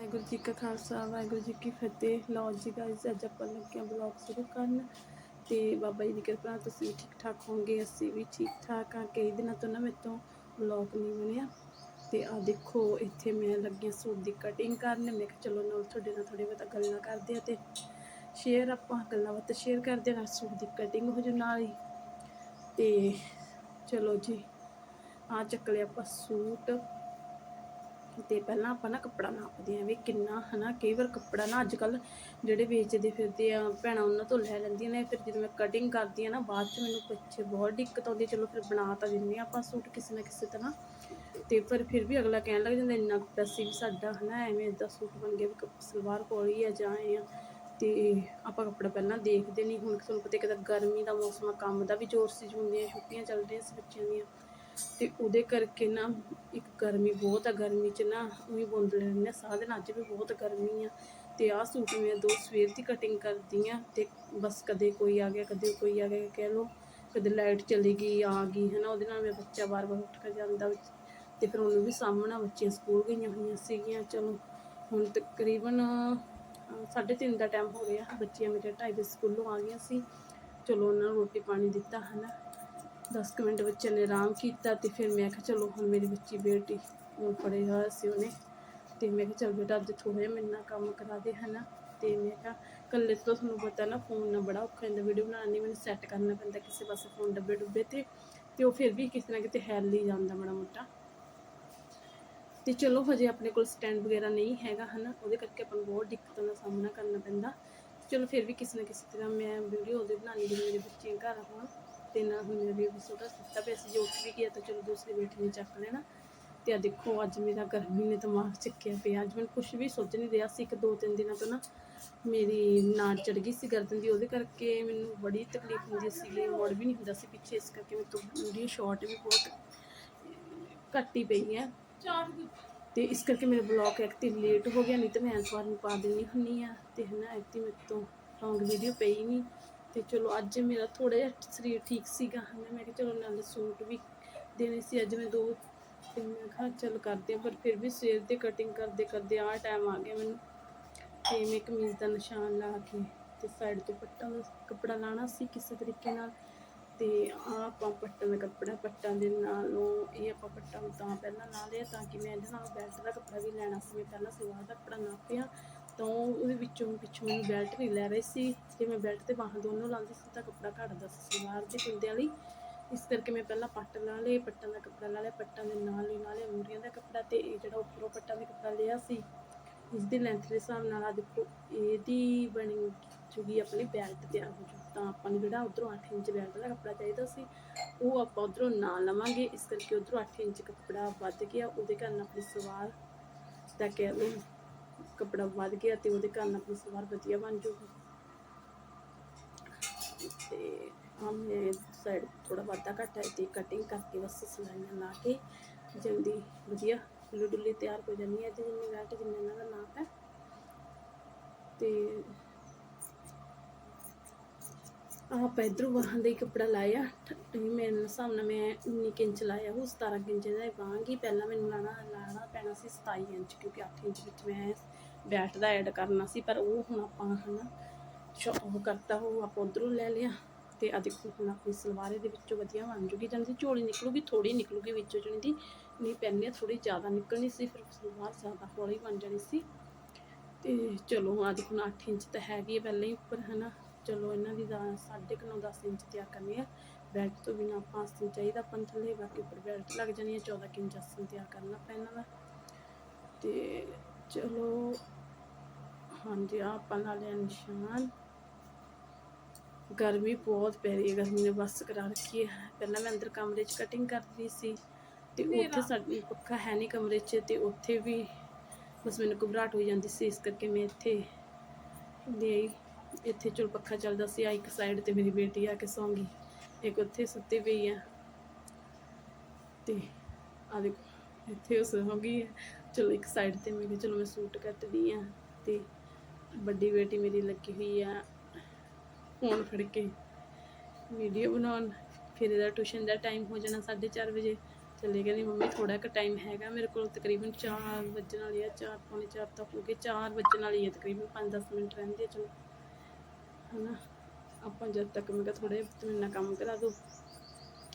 ਵਾਹਿਗੁਰੂ ਜੀ ਕਾ ਖਾਲਸਾ, ਵਾਹਿਗੁਰੂ ਜੀ ਕੀ ਫਤਿਹ। ਲਓ ਜੀ ਗਾਇਸ ਅੱਜ ਆਪਾਂ ਲੱਗੇ ਹਾਂ ਬਲੌਗ ਸ਼ੁਰੂ ਕਰਨ। ਤੇ ਬਾਬਾ ਜੀ ਦੀ ਕਿਰਪਾ ਨਾਲ ਤੁਸੀਂ ਵੀ ਠੀਕ ਠਾਕ ਹੋਵੋਗੇ, ਅਸੀਂ ਵੀ ਠੀਕ ਠਾਕ ਆ ਕਈ ਦਿਨਾਂ ਤੋਂ ਨਾ ਮੇਰੇ ਤੋਂ ਬਲੌਗ ਨਹੀਂ ਬਣਿਆ। ਤੇ ਆ ਦੇਖੋ, ਇੱਥੇ ਮੈਂ ਲੱਗੀ ਸੂਟ ਦੀ ਕਟਿੰਗ ਕਰਨ। ਮੈਂ ਕਿਹਾ ਚਲੋ ਨਾਲ ਤੁਹਾਡੇ ਨਾਲ ਥੋੜੀ ਬਹੁਤਾ ਗੱਲਾਂ ਕਰਦੇ ਆ ਤੇ ਸ਼ੇਅਰ ਆਪਾਂ ਗੱਲਾਂ ਬਾਤਾਂ ਸ਼ੇਅਰ ਕਰਦੇ ਆ ਨਾਲ ਸੂਟ ਦੀ ਕਟਿੰਗ ਹੋ ਜੂ ਨਾਲ ਹੀ। ਤੇ ਚਲੋ ਜੀ ਆ ਚੱਕ ਲਿਆ ਆਪਾਂ ਸੂਟ। ਤੇ ਪਹਿਲਾਂ ਆਪਾਂ ਨਾ ਕੱਪੜਾ ਨਾਪਦੇ ਆਂ ਵੀ ਕਿੰਨਾ, ਹਨਾ, ਕਈ ਵਾਰ ਕੱਪੜਾ ਨਾ ਅੱਜ ਕੱਲ ਜਿਹੜੇ ਵੇਚਦੇ ਫਿਰਦੇ ਆ, ਭੈਣਾਂ ਉਹਨਾਂ ਤੋਂ ਲੈ ਲੈਂਦੀਆਂ ਨੇ, ਫਿਰ ਜਦੋਂ ਮੈਂ ਕਟਿੰਗ ਕਰਦੀ ਆ ਨਾ, ਬਾਅਦ ਚ ਮੈਨੂੰ ਪਿੱਛੇ ਬਹੁਤ ਦਿੱਕਤ ਆਉਂਦੀ, ਚਲੋ ਫਿਰ ਬਣਾ ਤਾਂ ਦਿੰਦੇ ਆ ਆਪਾਂ ਸੂਟ ਕਿਸੇ ਨਾ ਕਿਸੇ ਤਰ੍ਹਾਂ। ਤੇ ਪਰ ਫਿਰ ਵੀ ਅਗਲਾ ਕਹਿਣ ਲੱਗ ਜਾਂਦਾ, ਇੰਨਾ ਪੈਸੇ ਵੀ ਸਾਡਾ, ਹਨਾ, ਐਵੇਂ ਇਦਾਂ ਸੂਟ ਬਣ ਗਿਆ ਵੀ ਕੱਪ- ਸਲਵਾਰ ਕੋਲ ਹੀ ਆ, ਜਾਂ ਐਂ ਆ। ਤੇ ਆਪਾਂ ਕੱਪੜਾ ਪਹਿਲਾਂ ਦੇਖਦੇ ਨਹੀਂ ਹੁਣ ਤੁਹਾਨੂੰ ਪਤਾ ਕਿਦਾ ਗਰਮੀ ਦਾ ਮੌਸਮ ਆ, ਕੰਮ ਦਾ ਵੀ ਜ਼ੋਰ ਸੀ ਹੁੰਦੀਆਂ ਛੁੱਟੀਆਂ ਚੱਲ ਰਹੀਆਂ ਸੀ ਬੱਚਿਆਂ ਦੀਆਂ। ਤੇ ਉਹਦੇ ਕਰਕੇ ਨਾ ਇੱਕ ਗਰਮੀ ਬਹੁਤ ਆ ਗਰਮੀ 'ਚ ਨਾ ਉਹੀ ਬੁੰਦ ਲੈਂਦੇ ਆ। ਸਾਰਾ ਦਿਨ ਅੱਜ ਵੀ ਬਹੁਤ ਗਰਮੀ ਆ ਤੇ ਆਹ ਸੂਟ ਮੈਂ ਦੋ ਸਵੇਰ ਦੀ ਕਟਿੰਗ ਕਰਦੀ ਆ ਤੇ ਬਸ ਕਦੇ ਕੋਈ ਆ ਗਿਆ ਕਦੇ ਕੋਈ ਆ ਗਿਆ ਕਹਿ ਲਓ ਕਦੇ ਲਾਈਟ ਚਲੀ ਗਈ ਆ ਗਈ ਹੈ ਨਾ ਉਹਦੇ ਨਾਲ ਮੇਰਾ ਬੱਚਾ ਵਾਰ-ਵਾਰ ਉੱਠ ਕੇ ਜਾਂਦਾ ਵਿੱਚ ਤੇ ਫਿਰ ਉਹਨੂੰ ਵੀ ਸਾਹਮਣਾ ਬੱਚੀਆਂ ਸਕੂਲ ਗਈਆਂ ਹੋਈਆਂ ਸੀਗੀਆਂ ਚਲੋ ਹੁਣ ਤਕਰੀਬਨ ਅਹ, ਸਾਢੇ ਤਿੰਨ ਦਾ ਟਾਈਮ ਹੋ ਗਿਆ ਬੱਚੀਆਂ ਮੇਰੇ ਢਾਈ ਵਜੇ ਸਕੂਲੋਂ ਆ ਗਈਆਂ ਸੀ। ਚਲੋ ਉਹਨਾਂ ਨੂੰ ਰੋਟੀ ਪਾਣੀ ਦਿੱਤਾ ਹੈ ਨਾ 10 ਕੁ ਮਿੰਟ ਬੱਚੇ ਨੇ ਆਰਾਮ ਕੀਤਾ ਤੇ ਫਿਰ ਮੈਂ ਕਿਹਾ ਚਲੋ ਹੁਣ ਮੇਰੀ ਬੱਚੀ ਬੇਟੀ ਨੂੰ ਫੜੇ ਹੋਇਆ ਸੀ ਉਹਨੇ, ਤੇ ਮੈਂ ਕਿਹਾ ਚਲ ਬੇਟਾ ਅੱਜ ਥੋੜ੍ਹਾ ਜਿਹਾ ਮੇਰੇ ਨਾਲ ਕੰਮ ਕਰਾ ਦੇ ਹਨਾ। ਤੇ ਮੈਂ ਕਿਹਾ ਇਕੱਲੇ ਤੋਂ ਤੁਹਾਨੂੰ ਪਤਾ ਨਾ ਫੋਨ ਨਾਲ ਬੜਾ ਔਖਾ ਹੁੰਦਾ ਵੀਡੀਓ ਬਣਾਉਣ ਲਈ ਮੈਨੂੰ ਸੈੱਟ ਕਰਨਾ ਪੈਂਦਾ ਕਿਸੇ ਪਾਸੇ ਫੋਨ ਡੱਬੇ ਡੁੱਬੇ ਤੇ ਤੇ ਉਹ ਫਿਰ ਵੀ ਕਿਸੇ ਨਾ ਕਿਤੇ ਹੈਲ ਹੀ ਜਾਂਦਾ ਮਾੜਾ ਮੋਟਾ। ਤੇ ਚਲੋ ਹਜੇ ਆਪਣੇ ਕੋਲ ਸਟੈਂਡ ਵਗੈਰਾ ਨਹੀਂ ਹੈਗਾ ਹਨਾ, ਉਹਦੇ ਕਰਕੇ ਆਪਾਂ ਨੂੰ ਬਹੁਤ ਦਿੱਕਤਾਂ ਦਾ ਸਾਹਮਣਾ ਕਰਨਾ ਪੈਂਦਾ। ਚਲੋ ਫਿਰ ਵੀ ਕਿਸੇ ਨਾ ਕਿਸੇ ਤਰ੍ਹਾਂ ਮੈਂ ਵੀਡੀਓ ਉਹਦੇ ਬਣਾਉਣੀ ਜਦੋਂ ਮੇਰੇ ਬੱਚੇ ਘਰ ਹੋਣ ਤੇ ਨਾ ਹੁਣ ਮੇਰਾ ਬੇਬੀ ਛੋਟਾ ਸੁੱਤਾ ਪਿਆ ਸੀ, ਜੇ ਉੱਠ ਵੀ ਗਿਆ ਤਾਂ ਚਲੋ ਦੂਸਰੀ ਬੇਟੀ ਨੇ ਚੱਕ ਲੈਣਾ। ਤੇ ਆ ਦੇਖੋ, ਅੱਜ ਮੇਰਾ ਗਰਮੀ ਨੇ ਦਿਮਾਗ ਚੱਕਿਆ ਪਿਆ। ਅੱਜ ਮੈਨੂੰ ਕੁਝ ਵੀ ਸੋਚ ਨਹੀਂ ਰਿਹਾ ਸੀ, ਇੱਕ ਦੋ ਤਿੰਨ ਦਿਨਾਂ ਤੋਂ ਨਾ ਮੇਰੀ ਨਾੜ ਚੜ ਗਈ ਸੀ ਗਰਦਨ ਦੀ, ਉਹਦੇ ਕਰਕੇ ਮੈਨੂੰ ਬੜੀ ਤਕਲੀਫ ਹੁੰਦੀ ਸੀਗੀ। ਮੋੜ ਵੀ ਨਹੀਂ ਹੁੰਦਾ ਸੀ ਪਿੱਛੇ, ਇਸ ਕਰਕੇ ਮੇਰੇ ਤੋਂ ਵੀਡੀਓ ਸ਼ਾਰਟ ਵੀ ਬਹੁਤ ਘੱਟ ਹੀ ਪਈ ਹੈ। ਤੇ ਇਸ ਕਰਕੇ ਮੇਰਾ ਬਲੌਗ ਇੱਕ ਲੇਟ ਹੋ ਗਿਆ, ਨਹੀਂ ਤਾਂ ਮੈਂ ਐਤਵਾਰ ਨੂੰ ਪਾ ਦਿੰਦੀ ਹੁੰਨੀ ਆ ਤੇ ਹਨਾ ਇੱਥੇ ਮੇਰੇ ਤੋਂ ਲੌਂਗ ਵੀਡੀਓ ਪਈ ਨਹੀਂ। ਤੇ ਚਲੋ ਅੱਜ ਮੇਰਾ ਥੋੜਾ ਜਿਹਾ ਸਰੀਰ ਠੀਕ ਸੀਗਾ, ਹਨਾ। ਮੈਂ ਕਿਹਾ ਚਲੋ ਨਾਲੇ ਸੂਟ ਵੀ ਦੇਣੇ ਸੀ, ਅੱਜ ਮੈਂ ਦੋ ਤੇ ਮੈਂ ਕਿਹਾ ਚੱਲ ਕਰਦੇ ਆ ਪਰ ਫਿਰ ਵੀ ਸਵੇਰ ਦੇ ਕਟਿੰਗ ਕਰਦੇ ਕਰਦੇ ਆਹ ਟਾਈਮ ਆ ਗਿਆ ਮੈਨੂੰ। ਤੇ ਮੈਂ ਕਮੀਜ਼ ਦਾ ਨਿਸ਼ਾਨ ਲਾ ਕੇ ਤੇ ਸਾਈਡ ਤੋਂ ਪੱਟਾਂ ਦਾ ਕੱਪੜਾ ਲਾਣਾ ਸੀ ਕਿਸੇ ਤਰੀਕੇ ਨਾਲ। ਤੇ ਆਹ ਆਪਾਂ ਪੱਟਾਂ ਦਾ ਕੱਪੜਾ, ਪੱਟਾਂ ਦੇ ਨਾਲੋਂ ਇਹ ਆਪਾਂ ਪੱਟਾਂ ਤਾਂ ਪਹਿਲਾਂ ਲਾ ਲਿਆ, ਤਾਂ ਕਿ ਮੈਂ ਇਹਦੇ ਨਾਲ ਬੈਲਟ ਦਾ ਕੱਪੜਾ ਵੀ ਲੈਣਾ ਸੀ। ਮੈਂ ਪਹਿਲਾਂ ਸਲਵਾਰ ਦਾ ਕੱਪੜਾ ਨਾਪਿਆ ਤਾਂ ਉਹਦੇ ਵਿੱਚੋਂ ਪਿੱਛੋਂ ਮੈਨੂੰ ਬੈਲਟ ਨਹੀਂ ਲੈ ਰਹੀ ਸੀ। ਜੇ ਮੈਂ ਬੈਲਟ ਤੇ ਬਾਹਾਂ ਦੋਨੋਂ ਲਾਉਂਦੀ ਸੀ ਤਾਂ ਕੱਪੜਾ ਘਟਦਾ ਸੀ। ਸਲਵਾਰ ਦੇ ਕੁੰਦੇ ਵਾਲੀ ਇਸ ਕਰਕੇ ਮੈਂ ਪਹਿਲਾਂ ਪੱਟ ਲਾ ਲਏ, ਪੱਟਾਂ ਦਾ ਕੱਪੜਾ ਲਾ ਲਿਆ, ਪੱਟਾਂ ਦੇ ਨਾਲ ਹੀ ਨਾਲੇ ਮੂਰੀਆਂ ਦਾ ਕੱਪੜਾ ਤੇ ਇਹ ਜਿਹੜਾ ਉੱਪਰੋਂ ਪੱਟਾਂ ਦਾ ਕੱਪੜਾ ਲਿਆ ਸੀ, ਇਸ ਦੀ ਲੈਂਥ ਦੇ ਹਿਸਾਬ ਨਾਲ ਆ ਦੇਖੋ, ਇਹਦੀ ਬਣੀ ਜੁਗੀ ਆਪਣੀ ਬੈਲਟ ਤਿਆਰ ਹੋ ਜੂ। ਤਾਂ ਆਪਾਂ ਨੂੰ ਜਿਹੜਾ ਉਧਰੋਂ 8 ਇੰਚ ਬੈਲਟ ਦਾ ਕੱਪੜਾ ਚਾਹੀਦਾ ਸੀ, ਉਹ ਆਪਾਂ ਉਧਰੋਂ ਨਾ ਲਵਾਂਗੇ। ਇਸ ਕਰਕੇ ਉਧਰੋਂ 8 ਇੰਚ ਕੱਪੜਾ ਵੱਧ ਗਿਆ। ਉਹਦੇ ਕਾਰਨ ਆਪਣੀ ਸਲਵਾਰ ਦਾ ਕਹਿ ਲਓ ਕੱਪੜਾ ਵੱਧ ਗਿਆ ਤੇ ਉਹਦੇ ਕਾਰਨ ਆਪਣੀ ਸਲਵਾਰ ਵਧੀਆ ਬਣ ਜੂਗੀ। ਤੇ ਆ ਸਾਈਡ ਥੋੜਾ ਵਾਧਾ ਘੱਟ ਹੈ ਤੇ ਕਟਿੰਗ ਕਰਕੇ ਬਸ ਸਿਲਾਈਆਂ ਲਾ ਕੇ ਜਲਦੀ ਵਧੀਆ ਡੁੱਲੀ ਤਿਆਰ ਹੋ ਜਾਂਦੀ ਹੈ ਤੇ ਜਿੰਨੀ ਬੈਲਟ ਜਿੰਨਾ ਇਹਨਾਂ ਦਾ ਨਾਪ ਹੈ। ਤੇ ਆਪਾਂ ਇਧਰੋਂ ਬਾਹਾਂ ਦਾ ਹੀ ਕੱਪੜਾ ਲਾਇਆ। ਮੇਰੇ ਹਿਸਾਬ ਨਾਲ ਮੈਂ 19 ਕੁ ਇੰਚ ਲਾਇਆ ਉਹ 17 ਕੁ ਇੰਚ ਦਾ ਬਾਂਗੀ ਪਹਿਲਾਂ ਮੈਨੂੰ ਲਾਣਾ ਲਾਣਾ ਪੈਣਾ ਸੀ 27 ਇੰਚ, ਕਿਉਂਕਿ 8 ਇੰਚ ਵਿੱਚ ਮੈਂ ਬੈਲਟ ਦਾ ਐਡ ਕਰਨਾ ਸੀ, ਪਰ ਉਹ ਹੁਣ ਆਪਾਂ ਹਨਾ ਸ਼ੋ ਉਹ ਕਰਤਾ, ਉਹ ਆਪਾਂ ਉਧਰੋਂ ਲੈ ਲਿਆ। ਤੇ ਆ ਦੇਖੋ, ਹੁਣ ਆਪਣੀ ਸਲਵਾਰ ਇਹਦੇ ਵਿੱਚੋਂ ਵਧੀਆ ਬਣ ਜੂਗੀ। ਜਾਂਦੀ ਝੋਲੀ ਨਿਕਲੂਗੀ ਥੋੜੀ ਨਿਕਲੂਗੀ ਵਿੱਚੋਂ ਜਣੀ ਦੀ ਨਹੀਂ ਪੈਣੀ ਥੋੜੀ ਜ਼ਿਆਦਾ ਨਿਕਲਣੀ ਸੀ, ਫਿਰ ਸਲਵਾਰ ਜ਼ਿਆਦਾ ਹੌਲੀ ਬਣ ਜਾਣੀ ਸੀ। ਤੇ ਚਲੋ ਆ ਦੇਖੋ 8 ਇੰਚ ਤਾਂ ਹੈਗੀ ਹੈ ਪਹਿਲਾਂ ਹੀ ਉੱਪਰ, ਹਨਾ। ਚਲੋ ਇਹਨਾਂ ਦੀ ਦਾ 9.5 10 ਇੰਚ ਤਿਆਰ ਕਰਨੀ ਹੈ ਬੈਲਟ ਤੋਂ ਬਿਨਾਂ 5 ਇੰਚ ਚਾਹੀਦਾ ਆਪਾਂ ਥੱਲੇ ਬਾਕੀ ਉੱਪਰ ਬੈਲਟ ਲੱਗ ਜਾਣੀ ਹੈ 14 ਕੁ ਇੰਚ ਆਸਨ ਤਿਆਰ ਕਰਨਾ ਪੈਣਾ ਵਾ ਤੇ ਚਲੋ ਹਾਂਜੀ ਆਪਾਂ ਲਾ ਲਿਆ ਨਿਸ਼ਾਨ। ਗਰਮੀ ਬਹੁਤ ਪੈ ਰਹੀ ਹੈ ਗਰਮੀ ਨੇ ਬਸ ਕਰਾ ਰੱਖੀ ਹੈ। ਪਹਿਲਾਂ ਮੈਂ ਅੰਦਰ ਕਮਰੇ 'ਚ ਕਟਿੰਗ ਕਰਦੀ ਸੀ ਤੇ ਉੱਥੇ ਸਾਡੀ ਪੱਖਾ ਹੈ ਨਹੀਂ ਕਮਰੇ 'ਚ ਤੇ ਉੱਥੇ ਵੀ ਬਸ ਮੈਨੂੰ ਘਬਰਾਹਟ ਹੋਈ ਜਾਂਦੀ ਸੀ ਇਸ ਕਰਕੇ ਮੈਂ ਇੱਥੇ ਆਈ ਇੱਥੇ ਚਲ ਪੱਖਾ ਚੱਲਦਾ ਸੀ ਆ ਇੱਕ ਸਾਈਡ ਤੇ ਮੇਰੀ ਬੇਟੀ ਆ ਕੇ ਸੌਂ ਗਈ। ਇੱਕ ਉੱਥੇ ਸੁੱਤੀ ਪਈ ਆ। ਤੇ ਆ ਦੇਖੋ, ਇੱਥੇ ਉਹ ਸੌਂ ਗਈ ਹੈ ਚਲੋ ਇੱਕ ਸਾਈਡ ਤੇ ਮੈਂ ਕਿਹਾ ਚਲੋ ਮੈਂ ਸੂਟ ਕੱਟਦੀ ਆ ਤੇ ਵੱਡੀ ਬੇਟੀ ਮੇਰੀ ਲੱਗੀ ਹੋਈ ਆ ਫੋਨ ਫੜ ਕੇ ਵੀਡੀਓ ਬਣਾਉਣ। ਫਿਰ ਇਹਦਾ ਟਿਊਸ਼ਨ ਦਾ ਟਾਈਮ ਹੋ ਜਾਣਾ 4:30 ਵਜੇ। ਚਲੇ ਗਏ ਮੰਮੀ ਥੋੜਾ ਕੁ ਟਾਈਮ ਹੈਗਾ ਮੇਰੇ ਕੋਲ, ਤਕਰੀਬਨ 4 ਵੱਜਣ ਵਾਲੇ ਆ 4 ਪੌਣੇ 4 ਤੱਕ ਹੋ ਗਏ। 4 ਵੱਜਣ ਵਾਲੀ ਆ, ਤਕਰੀਬਨ 5-10 ਮਿੰਟ ਰਹਿੰਦੇ ਆ, ਚਲੋ। ਹਨਾ? ਆਪਾਂ ਜਦ ਤੱਕ ਮੈਂ ਕਿਹਾ ਥੋੜੇ ਮੇਰੇ ਨਾਲ ਕੰਮ ਕਰਾ ਦੋ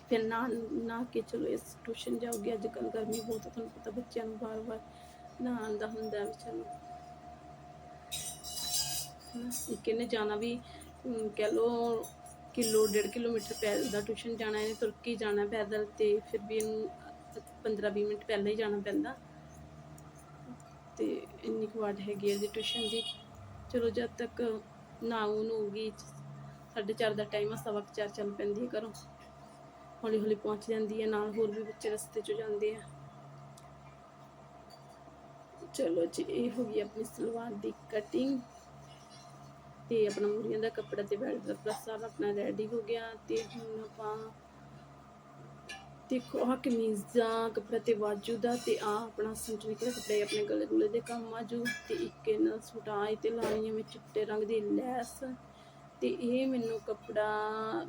ਫਿਰ ਨਾ ਨਾ ਕੇ ਚਲੋ ਇਸ ਟਿਊਸ਼ਨ ਜਾਓਗੇ ਅੱਜ ਕੱਲ੍ਹ ਗਰਮੀ ਬਹੁਤ ਆ, ਤੁਹਾਨੂੰ ਪਤਾ ਬੱਚਿਆਂ ਨੂੰ ਬਾਰ-ਬਾਰ ਨਹਾਉਣ ਦਾ ਹੁੰਦਾ ਵੀ ਚਲੋ ਹਨਾ? ਜਾਣਾ ਵੀ ਕਹਿ ਲਓ ਕਿਲੋ ਡੇਢ ਕਿਲੋਮੀਟਰ ਪੈਦਲ ਦਾ ਟਿਊਸ਼ਨ ਜਾਣਾ ਇਹਨੇ ਤੁਰ ਕੇ ਜਾਣਾ ਪੈਦਲ ਤੇ ਫਿਰ ਵੀ ਇਹਨੂੰ 15-20 ਮਿੰਟ ਪਹਿਲਾਂ ਹੀ ਜਾਣਾ ਪੈਂਦਾ। ਤੇ ਇੰਨੀ ਕੁ ਵਾਟ ਹੈਗੀ ਹੈ ਇਹਦੀ ਟਿਊਸ਼ਨ ਦੀ। ਚਲੋ ਜਦ ਤੱਕ ਨਾਉ ਹੋਊਗੀ, ਸਾਢੇ ਚਾਰ ਦਾ ਟਾਈਮ ਆ, ਸਵਾ ਕੁ ਚੱਲ ਪੈਂਦੀ ਹੈ ਘਰੋਂ। ਹੌਲੀ ਹੌਲੀ ਪਹੁੰਚ ਜਾਂਦੀ ਹੈ ਨਾਲ ਹੋਰ ਵੀ ਬੱਚੇ ਰਸਤੇ 'ਚ ਜਾਂਦੇ ਆ। ਚਲੋ ਜੀ, ਇਹ ਹੋ ਗਈ ਆਪਣੀ ਸਲਵਾਰ ਦੀ ਕਟਿੰਗ ਤੇ ਆਪਣਾ ਮੂਰੀਆਂ ਦਾ ਕੱਪੜਾ ਤੇ ਬੈਲਟ ਦਾ ਕੱਪੜਾ ਸਾਰਾ ਆਪਣਾ ਰੈਡੀ ਹੋ ਗਿਆ। ਤੇ ਹੁਣ ਆਪਾਂ ਦੇਖੋ ਆਹ ਕਮੀਜ਼ ਦਾ ਕੱਪੜਾ ਤੇ ਬਾਜੂ ਦਾ ਤੇ ਆ ਆਪਣਾ ਸੂਟ ਨਿਕਲਿਆ ਕੱਪੜੇ ਆਪਣੇ ਗਲੇ ਗੁਲੇ ਦੇ ਕੰਮ ਆਜੂ ਤੇ ਇੱਕ ਇਹਨਾਂ ਸੂਟਾਂ ਤੇ ਲਾਉਣੀ ਹੈ ਮੈਂ ਚਿੱਟੇ ਰੰਗ ਦੀ ਲੈਸ ਤੇ ਇਹ ਮੈਨੂੰ ਕੱਪੜਾ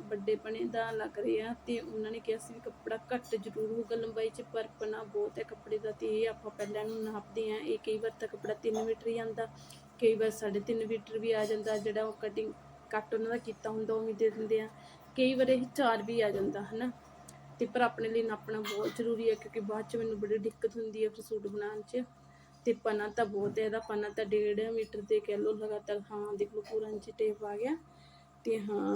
ਵੱਡੇ ਪਣੇ ਦਾ ਲੱਗ ਰਿਹਾ ਤੇ ਉਹਨਾਂ ਨੇ ਕਿਹਾ ਸੀ ਵੀ ਕੱਪੜਾ ਘੱਟ ਜ਼ਰੂਰ ਹੋਊਗਾ ਲੰਬਾਈ 'ਚ, ਪਰ ਪਨਾ ਬਹੁਤ ਹੈ ਕੱਪੜੇ ਦਾ ਤੇ ਇਹ ਆਪਾਂ ਪਹਿਲਾਂ ਨੂੰ ਨਾਪਦੇ ਆ ਇਹ ਕਈ ਵਾਰ ਤਾਂ ਕੱਪੜਾ 3 ਮੀਟਰ ਹੀ ਆਂਦਾ ਕਈ ਵਾਰ 3.5 ਮੀਟਰ ਵੀ ਆ ਜਾਂਦਾ, ਜਿਹੜਾ ਉਹ ਕਟਿੰਗ ਕੱਟ ਉਹਨਾਂ ਦਾ ਕੀਤਾ ਹੁੰਦਾ ਉਹ ਵੀ ਦੇ ਦਿੰਦੇ ਆ। ਕਈ ਵਾਰ ਇਹ 4 ਵੀ ਆ ਜਾਂਦਾ, ਹਨਾ? ਤੇ ਪਰ ਆਪਣੇ ਲਈ ਨਾਪਣਾ ਬਹੁਤ ਜ਼ਰੂਰੀ ਹੈ ਕਿਉਂਕਿ ਬਾਅਦ ਚ ਮੈਨੂੰ ਬੜੀ ਦਿੱਕਤ ਹੁੰਦੀ ਹੈ ਫਿਰ ਸੂਟ ਬਣਾਉਣ 'ਚ। ਤੇ ਪਨਾ ਤਾਂ ਬਹੁਤ ਹੈ ਇਹਦਾ, ਪਨਾ ਤਾਂ 1.5 ਮੀਟਰ 'ਤੇ ਕਹਿ ਲਓ ਲਗਾਤਾਰ, ਹਾਂ ਦੇਖ ਲਓ ਪੂਰਾ ਇੰਚ ਟੇਪ ਆ ਗਿਆ। ਤੇ ਹਾਂ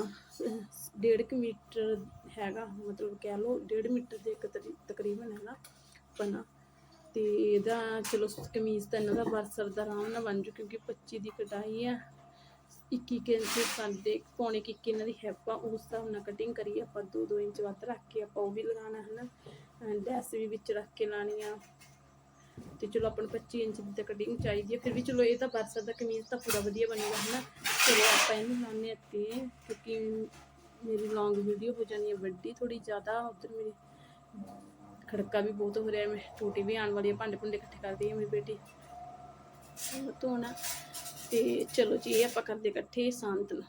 1.5 ਮੀਟਰ ਹੈਗਾ, ਮਤਲਬ ਕਹਿ ਲਓ 1.5 ਮੀਟਰ ਦੇ ਇੱਕ ਤਰੀ- ਤਕਰੀਬਨ ਹੈਗਾ ਪਨਾ। ਤੇ ਇਹਦਾ ਚਲੋ ਕਮੀਜ਼ ਤਾਂ ਇਹਨਾਂ ਦਾ ਵਰਸਰ ਦਾ ਆਰਾਮ ਨਾਲ ਬਣ ਜੂ ਕਿਉਂਕਿ 25 ਦੀ ਕਟਾਈ ਆ। 21 ਕੁ ਇੰਚ ਸਾਡੇ ਪੌਣੇ ਕੁ ਇੱਕ ਇਹਨਾਂ ਦੀ ਹੈਪ ਆ, ਉਸ ਹਿਸਾਬ ਨਾਲ ਕਟਿੰਗ ਕਰੀ ਆਪਾਂ 2-2 ਇੰਚ ਵੱਧ ਰੱਖ ਕੇ ਆਪਾਂ ਉਹ ਵੀ ਲਗਾਉਣਾ ਹੈ ਨਾ ਡੈਸ ਵੀ ਵਿੱਚ ਰੱਖ ਕੇ ਲਾਣੀ ਆ। ਤੇ ਚਲੋ ਆਪਾਂ ਨੂੰ 25 ਇੰਚ ਦੀ ਤਾਂ ਕਟਿੰਗ ਚਾਹੀਦੀ ਹੈ ਫਿਰ ਵੀ ਚਲੋ ਇਹ ਤਾਂ ਵਰਸਰ ਦਾ ਕਮੀਜ਼ ਤਾਂ ਪੂਰਾ ਵਧੀਆ ਬਣੇਗਾ ਹੈ ਨਾ ਚਲੋ ਆਪਾਂ ਇਹਨੂੰ ਲਾਉਂਦੇ ਅੱਗੇ, ਕਿਉਂਕਿ ਮੇਰੀ ਲੌਂਗ ਵੀਡੀਓ ਹੋ ਜਾਣੀ ਹੈ ਵੱਡੀ ਥੋੜੀ ਜ਼ਿਆਦਾ, ਉਧਰ ਮੇਰੀ ਖੜਕਾ ਵੀ ਬਹੁਤ ਹੋ ਰਿਹਾ, ਮੈਂ ਟੂਟੀ ਵੀ ਆਉਣ ਵਾਲੀ ਹੈ ਭਾਂਡੇ ਭੁੰਡੇ ਇਕੱਠੇ ਕਰਦੀ ਹੈ ਮੇਰੀ ਬੇਟੀ। ਉਹ ਧੋਣਾ। ਤੇ ਚਲੋ ਜੀ ਇਹ ਆਪਾਂ ਕਰਦੇ ਇਕੱਠੇ ਸਾਂਤਲ।